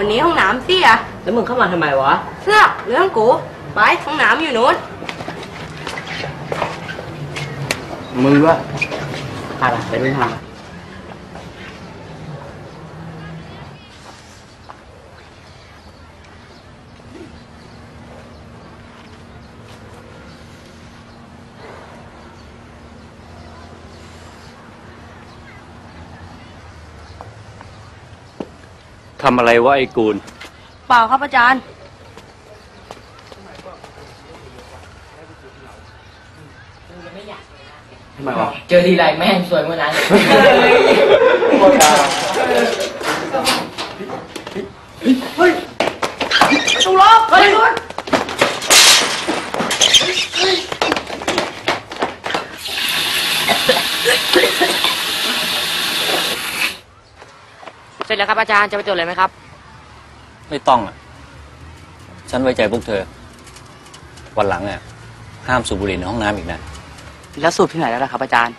วันนี้ห้องน้ำเตี้ยแล้วมึงเข้ามาทำไมวะ เสื้อเรื่องกูไปห้องน้ำอยู่นู้นมึงวะพาไปไปด้วยทาง ทำอะไรวะไอ้กูล เปล่าครับอาจารย์ ทำไมวะเจอทีไรแม่งสวยเมื่อนั้นตูล็อกไปนู้ เสร็จแล้วครับอาจารย์จะไปตรวจเลยไหมครับ ไม่ต้องอะ ฉันไว้ใจพวกเธอ วันหลังอะ ห้ามสูบบุหรี่ในห้องน้ำอีกนะ แล้วสูบที่ไหนแล้วล่ะครับอาจารย์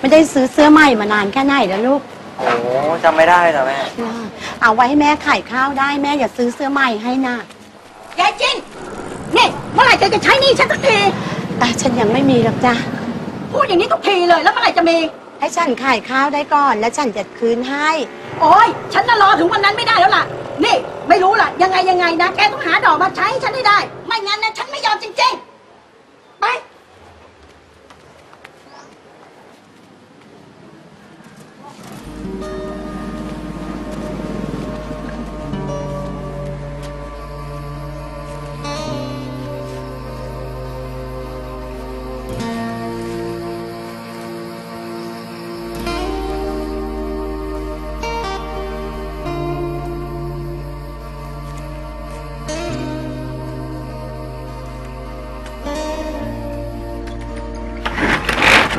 ไม่ได้ซื้อเสื้อใหม่มานานแค่ไหนแล้วลูก โอ้จำไม่ได้เหรอแม่นะ เอาไว้ให้แม่ขายข้าวได้แม่อย่าซื้อเสื้อใหม่ให้นะยายจินนี่เมื่อไหร่แกจะใช้หนี่ฉันสักที แต่ฉันยังไม่มีหรอกจ้ะพูดอย่างนี้ทุกทีเลยแล้วเมื่อไหร่จะมี ให้ฉันขายข้าวได้ก่อน แล้วฉันจะคืนให้ โอ้ยฉันน่ะรอถึงวันนั้นไม่ได้แล้วล่ะ นี่ ไม่รู้ล่ะ ยังไงยังไงนะ แกต้องหาดอกมาใช้ให้ฉันให้ได้ ไม่งั้นนะฉันไม่ยอมจริงๆ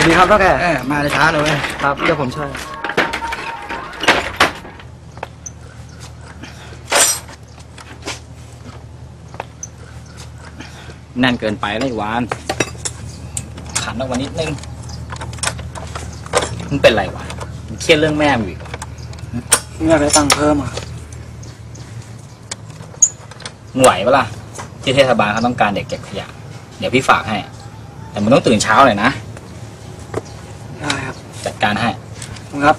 ดีครับพ่อแกมาในช้าเลยครับเดี๋ยวผมช่วยแน่นเกินไปเลยวาน ขันออกมานิดนึงมึงเป็นไรวะมึงเครียดเรื่องแม่มึงอีกเหรอนี่อยากได้ตังค์เพิ่มอะมึงไหวปะล่ะที่เทศบาลเขาต้องการเด็กเก็บขยะ เดี๋ยวพี่ฝากให้ แต่มึงต้องตื่นเช้าหน่อยนะได้ครับ จัดการให้ครับ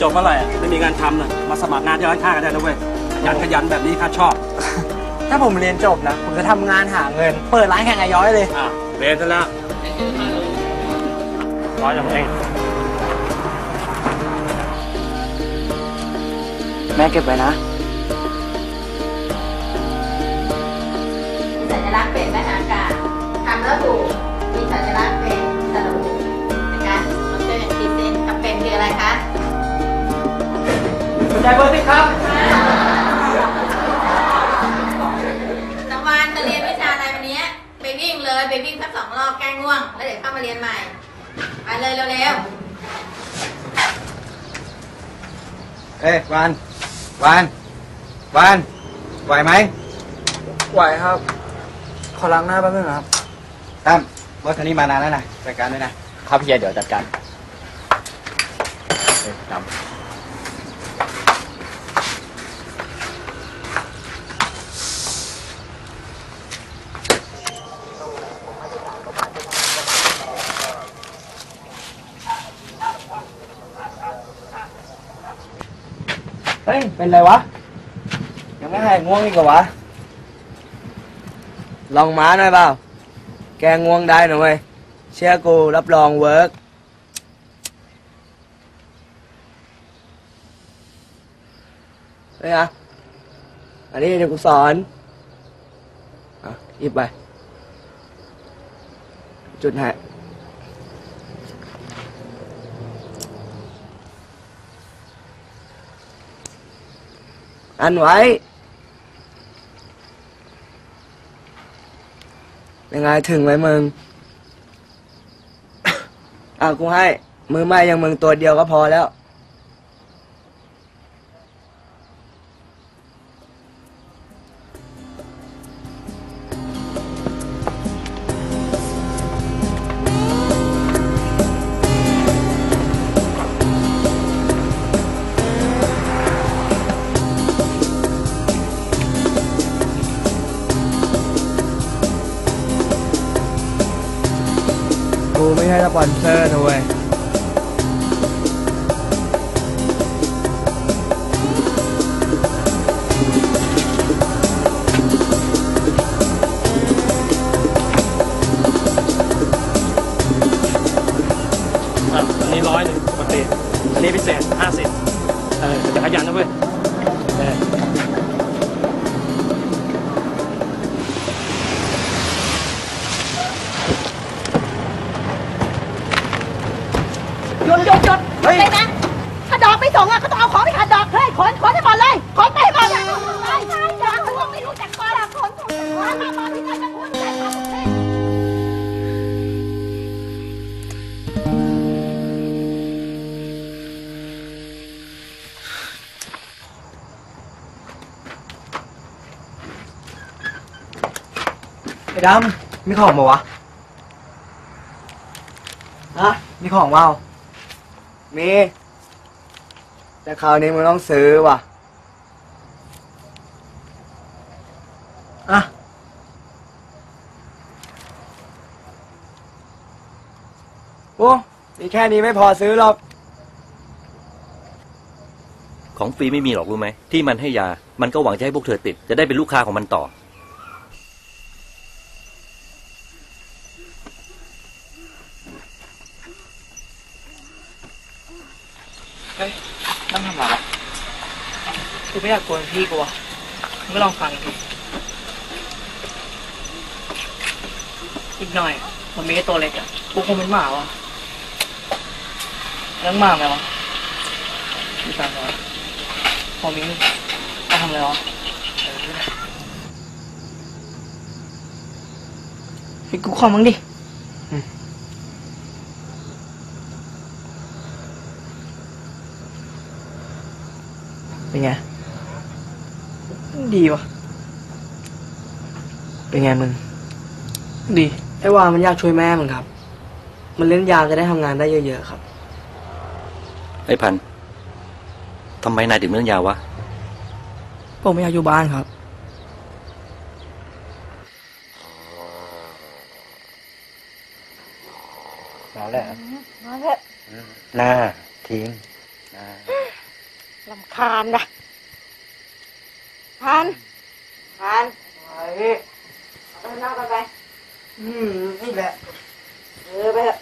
จะจบเมื่อไหร่อะไม่มีงานทำน่ะมาสมัครงานที่ร้านค้ากันได้นะเว้ยขยันขยันแบบนี้ข้าชอบ ถ้าผมเรียนจบนะ ผมจะทำงานหาเงิน เปิดร้านแข่งอาย้อยเลย อะเรียนซะแล้วร้อยจังเองแม่เก็บไว้นะสัญลักษณ์เป็นมหากาศทำแล้วถูกมีสัญลักษณ์ ใจเบอร์สิครับตะวันจะเรียนวิชาอะไรวันนี้ไปวิ่งเลยไปวิ่งสักสองรอบแก้ง่วง แล้วเดี๋ยวเข้ามาเรียนใหม่ ไปเลยเร็วๆ เอ้ยวานวานวานไหวไหมไหวครับ ขอล้างหน้าแป๊บนึงนะครับตั้มรถคันนี้มานานแล้วนะจัดการด้วยนะครับเฮียเดี๋ยวจัดการเออ จำเป็นไรวะ ยังไม่หายง่วงอีกเหรอวะ ลองม้าหน่อยเปล่า แกง่วงได้หน่อยเชื่อกูรับรองเวิร์กเฮ้ยอะอันนี้เดี๋ยวกูสอน อะหยิบไป จุดให้ อันไว้ยังไงถึงไหมมึงอะกูให้ มือไม้ยังมึงตัวเดียวก็พอแล้ว ให้สปอนเซอร์นะเว้ย ดำมีของมาวะฮะมีของว่าวมีแต่คราวนี้มึงต้องซื้อว่ะอะโอ้มีแค่นี้ไม่พอซื้อหรอก ของฟรีไม่มีหรอกรู้ไหมที่มันให้ยา มันก็หวังจะให้พวกเธอติด จะได้เป็นลูกค้าของมันต่อ ต้องทำอะไรกูไม่อยากกวนพี่กูอะมึงก็ลองฟังดูอีกหน่อยมันมีไอ้ตัวเล็กอะกูคงเป็นหมาว่ะแล้วหมาไหมวะมีฟังเหรอพอมีจะทำอะไรวะให้กูขอมึงดิ เป็นไง ดีวะเป็นไงมึง ดี ไอ้วามันอยากช่วยแม่มึงครับ มันเล่นยามจะได้ทำงานได้เยอะๆครับ ไอ้พันธุ์ทำไมนายถึงเล่นยาวะ ผมไม่อยากอยู่บ้านครับ มาแล้วมาแล้วหน้าทิ้งหน้าลำ คาญนะพันพันไอ้เออนั่งไปไป อืม นี่แหละ เออไปเถอะ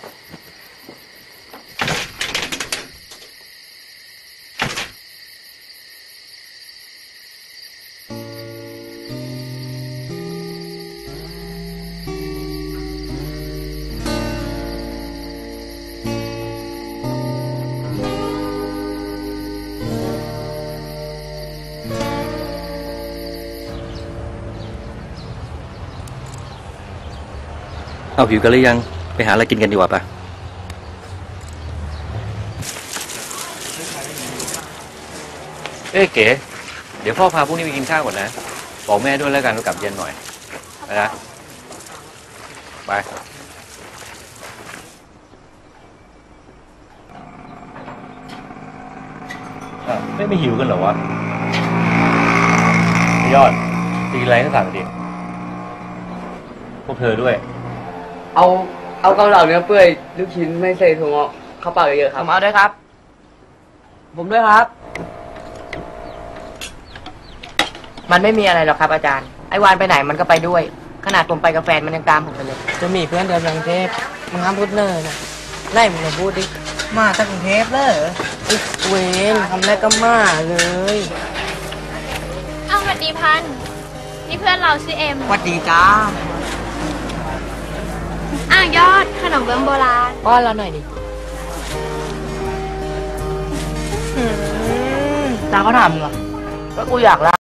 เอาหิวกันหรือยัง ไปหาอะไรกินกันดีกว่าปะเอ้ยเก๋ เดี๋ยวพ่อพาพวกนี้ไปกินข้าวก่อนนะ บอกแม่ด้วยแล้วกันว่ากลับเย็นหน่อยไปนะไปไม่ไม่หิวกันเหรอวะ ยอดตีอะไรก็สั่งดิพวกเธอด้วย เอาเอาเกาเหลาเนื้อเปื่อยลูกชิ้นไม่ใส่ถั่วงอกข้าวเปล่าเยอะๆครับผมเอาด้วยครับ ผมด้วยครับ มันไม่มีอะไรหรอกครับอาจารย์ ไอ้วานไปไหนมันก็ไปด้วย ขนาดผมไปกับแฟนมันยังตามผมไปเลย จะมีเพื่อนเดินทางเทพมึงห้ามพูดเนิ่นนะไล่มึงมาพูดดิ มาจากกรุงเทพเลยเหรออุ๊ยเวนทำแรกก็มาเลยอ้าวสวัสดีพันธุ์นี่เพื่อนเราชื่อเอ็มสวัสดีจ้า อ้าวยอดขนมเบื้องโบราณป้อนเราหน่อยดิอืมตาเขาถามมึงเหรอก็กูอยากเล่า